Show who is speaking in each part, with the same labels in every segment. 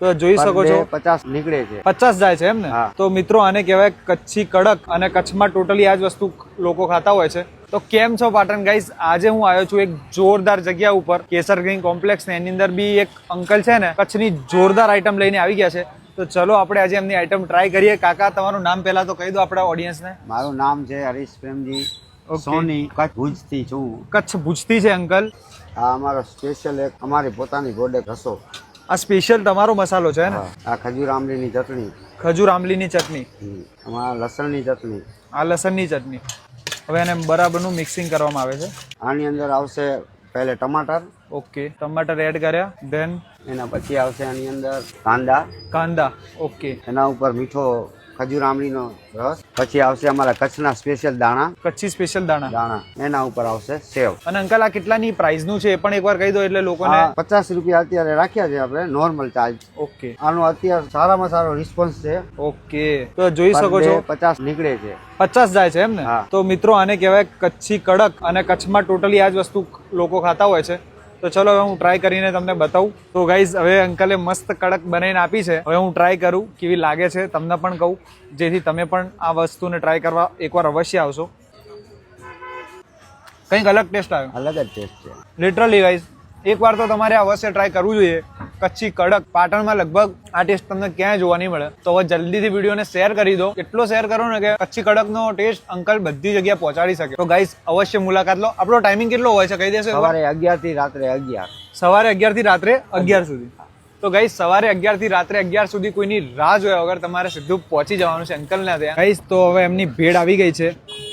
Speaker 1: તો જોઈ શકો છો.
Speaker 2: પચાસ નીકળે છે.
Speaker 1: પચાસ જાય છે એમ ને? તો મિત્રો આને કહેવાય કચ્છી કડક અને કચ્છમાં ટોટલી આ જ વસ્તુ લોકો ખાતા હોય છે. તો કેમ છો પાટણ ગાઈસ આજે હું આવ્યો છું એક જોરદાર જગ્યા ઉપર. કેસર ગ્રીન કોમ્પ્લેક્સ ને એની અંદર બી એક અંકલ છે ને કચ્છની જોરદાર આઈટમ લઈને આવી ગયા છે. તો ચલો આપણે આજે એમની આઈટમ ટ્રાય કરીએ. કાકા તમારું નામ પહેલા તો કહી દો આપણા ઓડિયન્સને
Speaker 2: મારું નામ છે હરીશ પ્રેમજી. સોની કચ્છ ભુજથી છું
Speaker 1: કચ્છ ભુજથી છે અંકલ
Speaker 2: આ અમારો સ્પેશિયલ એક અમારી પોતાની ગોડે રસો
Speaker 1: આ સ્પેશિયલ તમારો મસાલો છે ને?
Speaker 2: આ ખજૂર આમલીની ચટણી.
Speaker 1: ખજૂર આંબલીની ચટણી.
Speaker 2: આમાં લસણની ચટણી.
Speaker 1: આ લસણની ચટણી. હવે એને બરાબરનું મિક્સિંગ કરવામાં આવે છે.
Speaker 2: આની અંદર આવશે પહેલે ટમાટર.
Speaker 1: ઓકે ટમાટર એડ કર્યા ધેન
Speaker 2: એના પછી આવશે આની અંદર કાંદા.
Speaker 1: કાંદા. ઓકે.
Speaker 2: એના ઉપર મીઠો ખજૂર આમળીનો રસ. પછી આવશે અમારા કચ્છના સ્પેશિયલ દાણા.
Speaker 1: કચ્છી સ્પેશિયલ દાણા.
Speaker 2: દાણા. એના ઉપર આવશે સેવ.
Speaker 1: અને અંકલ આ કેટલાની પ્રાઇસનું છે એ પણ એકવાર કહી દો એટલે લોકોને
Speaker 2: પચાસ રૂપિયા અત્યારે રાખ્યા છે આપણે નોર્મલ ચાર્જ
Speaker 1: ઓકે.
Speaker 2: આનો અત્યારે સારામાં સારો રિસ્પોન્સ છે.
Speaker 1: ઓકે. તો જોઈ શકો છો.
Speaker 2: પચાસ નીકળે છે.
Speaker 1: પચાસ જાય છે એમ ને? તો મિત્રો આને કહેવાય કચ્છી કડક. અને કચ્છમાં ટોટલી આ જ વસ્તુ લોકો ખાતા હોય છે. તો ચલો હવે હું ટ્રાય કરીને તમને બતાવું. તો ગાઈઝ હવે અંકલે મસ્ત કડક બનાવીને આપી છે. હવે હું ટ્રાય કરું કેવી લાગે છે તમને પણ કહું. જેથી તમે પણ આ વસ્તુને ટ્રાય કરવા એકવાર અવશ્ય આવશો. કંઈક અલગ ટેસ્ટ આવ્યો.
Speaker 2: અલગ જ ટેસ્ટ છે.
Speaker 1: લિટરલી ગાઈઝ એકવાર તો તમારે અવશ્ય ટ્રાય કરવું જોઈએ. કચ્છી કડક પાટણમાં લગભગ આ ટેસ્ટ તમને ક્યાંય જોવા નહીં મળે. તો હવે જલ્દીથી વિડીયોને શેર કરી દો. એટલો શેર કરો ને કે કચ્છી કડકનો ટેસ્ટ અંકલ બધી જગ્યાએ પહોંચાડી શકે. તો ગાઈસ અવશ્ય મુલાકાત લો. આપણો ટાઈમિંગ કેટલો હોય છે? કહી દેશે?
Speaker 2: સવારે અગિયારથી રાત્રે અગિયાર.
Speaker 1: સવારે અગિયારથી રાત્રે અગિયાર સુધી. તો ગઈ સવારે અગિયારથી રાત્રે અગિયાર સુધી કોઈની રાહ જોયા વગર તમારે સીધું પહોંચી જવાનું છે અંકલના ત્યાં. ગઈશ તો હવે એમની ભેડ આવી ગઈ છે.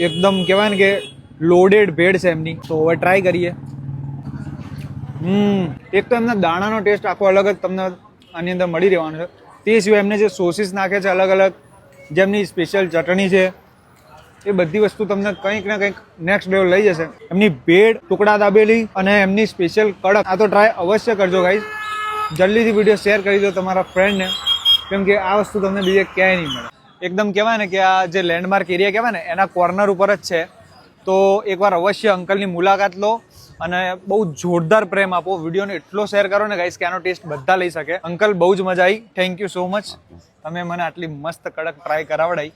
Speaker 1: એકદમ કહેવાય ને કે લોડેડ ભેડ છે એમની. તો હવે ટ્રાય કરીએ. હમ. એક તો એમના દાણાનો ટેસ્ટ આખો અલગ જ તમને આની અંદર મળી રહેવાનો છે. તે સિવાય એમને જે સોસીસ નાખે છે અલગ અલગ જેમની સ્પેશિયલ ચટણી છે, એ બધી વસ્તુ તમને કંઈક ને કંઈક નેક્સ્ટ લેવલ લઈ જશે. એમની ભેડ ટુકડા દાબેલી અને એમની સ્પેશિયલ કડક. આ તો ટ્રાય અવશ્ય કરજો ગાઈઝ જલ્દીથી વીડિયો શેર કરી દો તમારા ફ્રેન્ડને કેમ કે આ વસ્તુ તમને બીજે ક્યાંય નહીં મળે. એકદમ કહેવાય ને કે આ જે લેન્ડમાર્ક એરિયા કહેવાય ને, એના કોર્નર ઉપર જ છે. તો એકવાર અવશ્ય અંકલની મુલાકાત લો. અને બહુ જોરદાર પ્રેમ આપો. વિડીયોને એટલો શેર કરો ને ગાઈસ કે આનો ટેસ્ટ બધા લઈ શકે. અંકલ, બહુ જ મજા આવી થેન્ક યુ સો મચ તમે મને આટલી મસ્ત કડક ટ્રાય કરાવડાઈ.